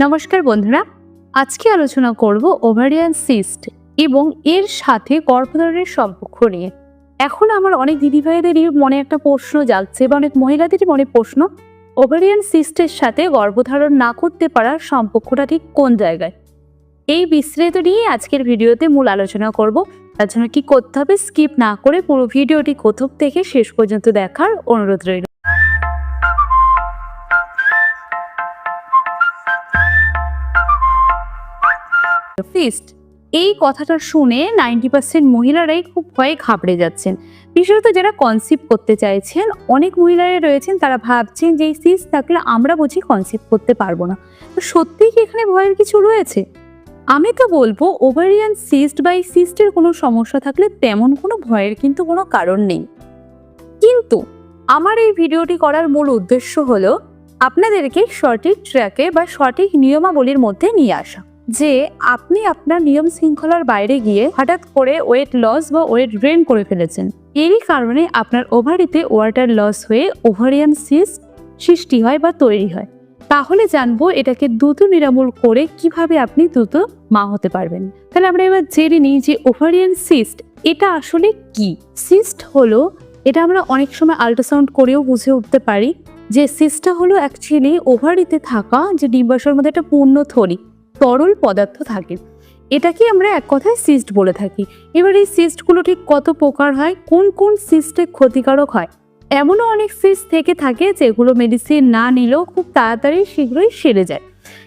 নমস্কার বন্ধুরা, আজকে আলোচনা করব ওভারিয়ান সিস্ট এবং এর সাথে গর্ভধারণের সম্পর্ক নিয়ে। এখন আমার অনেক দিদিভাইদেরই মনে একটা প্রশ্ন জাগছে বা অনেক মহিলাদেরই মনে প্রশ্ন ওভারিয়ান সিস্টের সাথে গর্ভধারণ না করতে পারার সম্পর্কটা ঠিক কোন জায়গায়? এই বিস্তারিত নিয়ে আজকের ভিডিওতে মূল আলোচনা করব। তার জন্য কি করতে হবে স্কিপ না করে পুরো ভিডিওটি কোথক থেকে শেষ পর্যন্ত দেখার অনুরোধ রইল। ফিস্ট এই কথাটা শুনে নাইনটি পার্সেন্ট মহিলারাই খুব ভয়ে ঘাবড়ে যাচ্ছেন। বিশেষত যারা কনসিভ করতে চাইছেন, অনেক মহিলারাই রয়েছেন, তারা ভাবছেন যে এই সিস্ট থাকলে আমরা বুঝি কনসিভ করতে পারব না। তো সত্যিই কি এখানে ভয়ের কিছু রয়েছে? আমি তো বলব ওভারিয়ান সিস্ট বা এই সিস্টের কোনো সমস্যা থাকলে তেমন কোনো ভয়ের কিন্তু কোনো কারণ নেই। কিন্তু আমার এই ভিডিওটি করার মূল উদ্দেশ্য হলো, আপনাদেরকে সঠিক ট্র্যাকে বা সঠিক নিয়মাবলীর মধ্যে নিয়ে আসা। যে আপনি আপনার নিয়ম শৃঙ্খলার বাইরে গিয়ে হঠাৎ করে ওয়েট লস বা ওয়েট ড্রেন করে ফেলেছেন। এরই কারণে আপনার ওভারিতে ওয়াটার লস হয়ে ওভারিয়ান সিস্ট সৃষ্টি হয় বা তৈরি হয়। তাহলে জানব এটাকে দ্রুত নিরামূল করে কীভাবে আপনি দ্রুত মা হতে পারবেন। তাহলে আমরা এবার জেনে নিই যে ওভারিয়ান সিস্ট এটা আসলে কি? সিস্ট হলো, এটা আমরা অনেক সময় আল্ট্রাসাউন্ড করেও বুঝে উঠতে পারি যে সিস্টটা হলো অ্যাকচুয়ালি ওভারিতে থাকা যে ডিম্বাশয়ের মধ্যে একটা পূর্ণ থলি। তরল পদার্থ থাকে। এটাকে আমরা এক কথায় সিস্ট বলে থাকি। এবার এই সিস্টগুলো ঠিক কত প্রকার হয়? কোন কোন সিস্টে ক্ষতিকারক হয়? এমনও অনেক সিস্ট থেকে থাকে যেগুলো মেডিসিন না নিলেও খুব তাড়াতাড়ি শীঘ্রই সেরে যায়।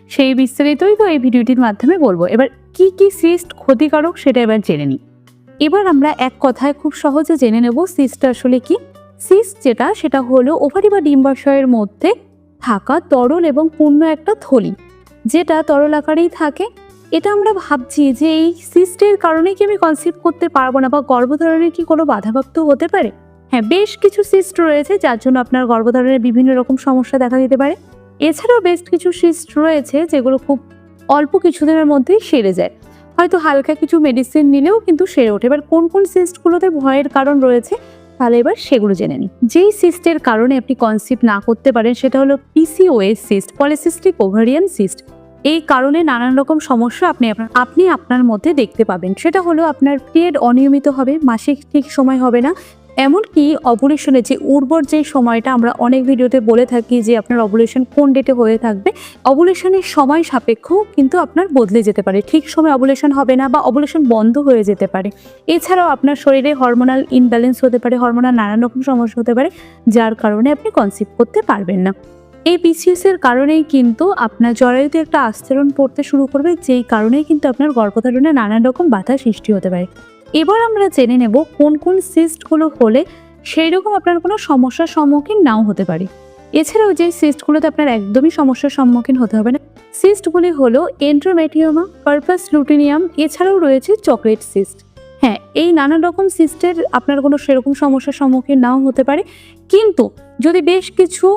সেই বিস্তারিতই তো এই ভিডিওটির মাধ্যমে বলব। এবার কি কি সিস্ট ক্ষতিকারক সেটা এবার জেনে নিই। এবার আমরা এক কথায় খুব সহজে জেনে নেব সিস্ট আসলে কি। সিস্ট যেটা, সেটা হলো ওভারি বা ডিম্বাশয়ের মধ্যে থাকা তরল এবং পূর্ণ একটা থলি। যেটা তরল আকারেই থাকে, এটা আমরা ভাবছি যে এই সিস্টের কারণে কি আমি কনসিভ করতে পারব না বা গর্ভধারণের কি কোনো বাধাপ্রাপ্ত হতে পারে? হ্যাঁ বেশ কিছু সিস্ট রয়েছে, যার জন্য আপনার গর্ভধারণের বিভিন্ন রকম সমস্যা দেখা দিতে পারে। এছাড়াও বেশ কিছু সিস্ট রয়েছে, যেগুলো খুব অল্প কিছুদিনের মধ্যেই সেরে যায়। হয়তো হালকা কিছু মেডিসিন নিলেও কিন্তু সেরে ওঠে। এবার কোন কোন সিস্টগুলোতে ভয়ের কারণ রয়েছে তাহলে এবার সেগুলো জেনে নিই। যেই সিস্টের কারণে আপনি কনসিভ না করতে পারেন, সেটা হলো PCOS cyst polycystic ovarian cyst এই কারণে নানান রকম সমস্যা আপনি আপনি আপনার মধ্যে দেখতে পাবেন। সেটা হলো আপনার পিরিয়ড অনিয়মিত হবে, মাসিক ঠিক সময় হবে না এমনকি অবলেশনে যে উর্বর যে সময়টা আমরা অনেক ভিডিওতে বলে থাকি যে আপনার অবলেশন কোন ডেটে হয়ে থাকবে অবলেশনের সময় সাপেক্ষ কিন্তু আপনার বদলে যেতে পারে। ঠিক সময় অবলেশন হবে না বা অবলেশন বন্ধ হয়ে যেতে পারে। এছাড়াও আপনার শরীরে হরমোনাল ইনব্যালেন্স হতে পারে হরমোনাল নানান রকম সমস্যা হতে পারে, যার কারণে আপনি কনসিভ করতে পারবেন না। এই পিসিএস এর কারণেই কিন্তু আপনার জরায়ুতে একটা আস্তরণ পড়তে শুরু করবে, যেই কারণেই কিন্তু আপনার গর্ভধারণে নানান রকম বাধা সৃষ্টি হতে পারে। এবার আমরা জেনে নেব কোন কোন সিস্টগুলো হলে সেই রকম আপনার কোনো সমস্যার সম্মুখীন নাও হতে পারে। এছাড়াও যে সিস্টগুলোতে আপনার একদমই সমস্যার সম্মুখীন হতে হবে না সিস্টগুলি হলো এন্ট্রোমেটিওমা পারপাস লুটিনিয়াম এছাড়াও রয়েছে চকলেট সিস্ট হ্যাঁ এই নানান রকম সিস্টের আপনার কোনো সেরকম সমস্যার সম্মুখীন নাও হতে পারে, কিন্তু যদি বেশ কিছু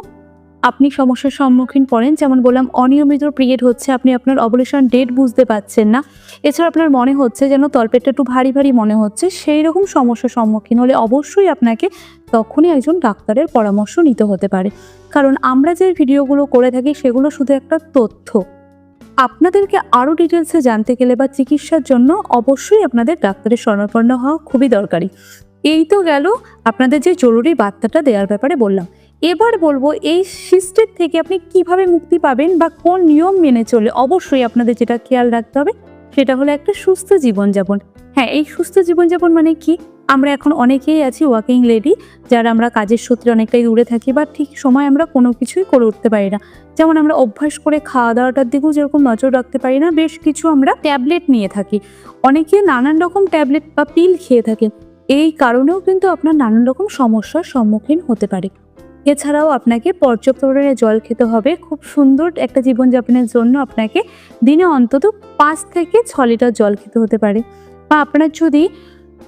আপনি সমস্যার সম্মুখীন পড়েন। যেমন বললাম, অনিয়মিত পিরিয়ড হচ্ছে আপনি আপনার অবলেশন ডেট বুঝতে পারছেন না। এছাড়া আপনার মনে হচ্ছে যেন তলপেটটা একটু ভারী ভারী মনে হচ্ছে সেই রকম সমস্যার সম্মুখীন হলে অবশ্যই আপনাকে তখনই একজন ডাক্তারের পরামর্শ নিতে হতে পারে। কারণ আমরা যে ভিডিওগুলো করে থাকি, সেগুলো শুধু একটা তথ্য। আপনাদেরকে আরও ডিটেলসে জানতে গেলে বা চিকিৎসার জন্য অবশ্যই আপনাদের ডাক্তারের শরণাপন্ন হওয়া খুবই দরকারি। এই তো গেল আপনাদের যে জরুরি বার্তাটা দেওয়ার ব্যাপারে বললাম। এবার বলব, এই সিস্টের থেকে আপনি কীভাবে মুক্তি পাবেন বা কোন নিয়ম মেনে চলে, অবশ্যই আপনাদের যেটা খেয়াল রাখতে হবে, সেটা হলো একটা সুস্থ জীবনযাপন। হ্যাঁ এই সুস্থ জীবনযাপন মানে কি? আমরা এখন অনেকেই আছি ওয়াকিং লেডি যারা আমরা কাজের সূত্রে অনেকটাই দূরে থাকি বা ঠিক সময় আমরা কোনো কিছুই করে উঠতে পারি না। যেমন আমরা অভ্যাস করে খাওয়া দাওয়াটার দিকেও যেরকম নজর রাখতে পারি না, বেশ কিছু আমরা ট্যাবলেট নিয়ে থাকি। অনেকে নানান রকম ট্যাবলেট বা পিল খেয়ে থাকে এই কারণেও কিন্তু আপনার নানান রকম সমস্যার সম্মুখীন হতে পারে। এছাড়াও আপনাকে পর্যাপ্ত পরিমাণে জল খেতে হবে। খুব সুন্দর একটা জীবনযাপনের জন্য আপনাকে দিনে অন্তত পাঁচ থেকে ছ লিটার জল খেতে হতে পারে। বা আপনার যদি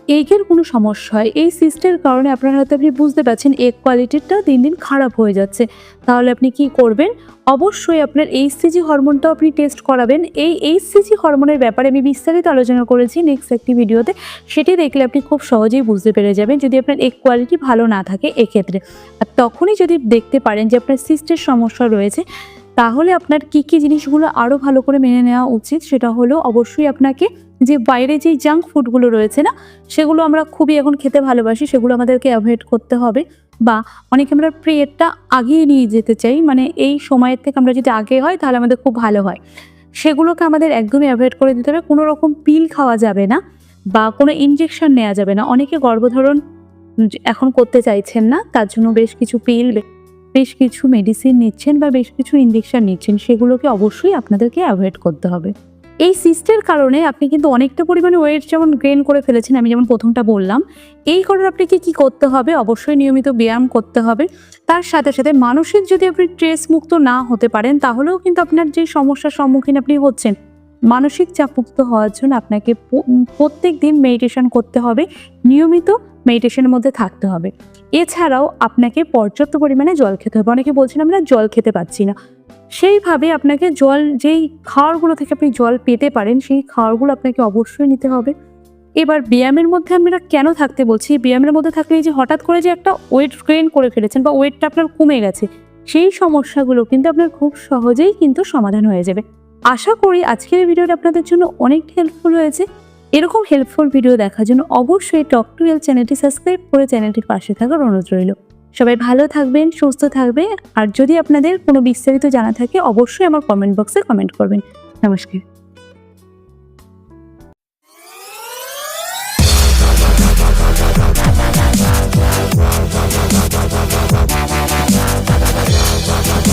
এগের কোনো সমস্যা হয়। এই সিস্টের কারণে আপনার হয়তো আপনি বুঝতে পারছেন এগ কোয়ালিটিটা দিন দিন খারাপ হয়ে যাচ্ছে। তাহলে আপনি কি করবেন? অবশ্যই আপনার এইচসিজি হরমোনটাও আপনি টেস্ট করাবেন। এই এইচসিজি হরমোনের ব্যাপারে আমি বিস্তারিত আলোচনা করেছি নেক্সট একটি ভিডিওতে সেটি দেখলে আপনি খুব সহজেই বুঝতে পেরে যাবেন যদি আপনার এগ কোয়ালিটি ভালো না থাকে এক্ষেত্রে। আর তখনই যদি দেখতে পারেন যে আপনার সিস্টের সমস্যা রয়েছে তাহলে আপনার কি কি জিনিসগুলো আরও ভালো করে মেনে নেওয়া উচিত? সেটা হলো অবশ্যই আপনাকে যে বাইরে যেই জাঙ্ক ফুডগুলো রয়েছে না, সেগুলো আমরা খুবই এখন খেতে ভালোবাসি, সেগুলো আমাদেরকে অ্যাভয়েড করতে হবে। বা অনেকে আমরা প্রেয়ারটা আগিয়ে নিয়ে যেতে চাই মানে এই সময়ের থেকে আমরা যদি আগে হয়, তাহলে আমাদের খুব ভালো হয়। সেগুলোকে আমাদের একদমই অ্যাভয়েড করে দিতে হবে। কোনো রকম পিল খাওয়া যাবে না বা কোনো ইনজেকশন নেওয়া যাবে না। অনেকে গর্ভধারণ এখন করতে চাইছেন না, তার জন্য বেশ কিছু পিল বেশ কিছু মেডিসিন নিচ্ছেন বা বেশ কিছু ইনজেকশন নিচ্ছেন, সেগুলোকে অবশ্যই আপনাদেরকে অ্যাভয়েড করতে হবে। এই সিস্টের কারণে আপনি কিন্তু অনেকটা পরিমাণে ওয়েট যেমন গ্রেন করে ফেলেছেন, আমি যেমন প্রথমটা বললাম, এই কারণে আপনাকে কি করতে হবে? অবশ্যই নিয়মিত ব্যায়াম করতে হবে। তার সাথে সাথে মানসিক যদি আপনি স্ট্রেস মুক্ত না হতে পারেন, তাহলেও কিন্তু আপনার যে সমস্যার সম্মুখীন আপনি হচ্ছেন মানসিক চাপ মুক্ত হওয়ার জন্য আপনাকে প্রত্যেক দিন মেডিটেশন করতে হবে। নিয়মিত মেডিটেশনের মধ্যে থাকতে হবে। এছাড়াও আপনাকে পর্যাপ্ত পরিমাণে জল খেতে হবে। অনেকে বলছেন, আমরা জল খেতে পাচ্ছি না। সেইভাবে আপনাকে জল, যেই খাওয়ারগুলো থেকে আপনি জল পেতে পারেন, সেই খাওয়ারগুলো আপনাকে অবশ্যই নিতে হবে। এবার ব্যায়ামের মধ্যে আমরা কেন থাকতে বলছি? ব্যায়ামের মধ্যে থাকলে যে হঠাৎ করে যে একটা ওয়েট গেইন করে ফেলেছেন বা ওয়েটটা আপনার কমে গেছে, সেই সমস্যাগুলো কিন্তু আপনার খুব সহজেই কিন্তু সমাধান হয়ে যাবে। আশা করি আজকের ভিডিওটা আপনাদের জন্য অনেক হেল্পফুল হয়েছে এরকম হেল্পফুল ভিডিও দেখার জন্য অবশ্যই টক টু এল চ্যানেলটি সাবস্ক্রাইব করে চ্যানেলটির পাশে থাকার অনুরোধ রইল। সবাই ভালো থাকবেন, সুস্থ থাকবে আর যদি আপনাদের কোনো বিস্তারিত জানা থাকে, অবশ্যই আমার কমেন্ট বক্সে কমেন্ট করবেন। নমস্কার।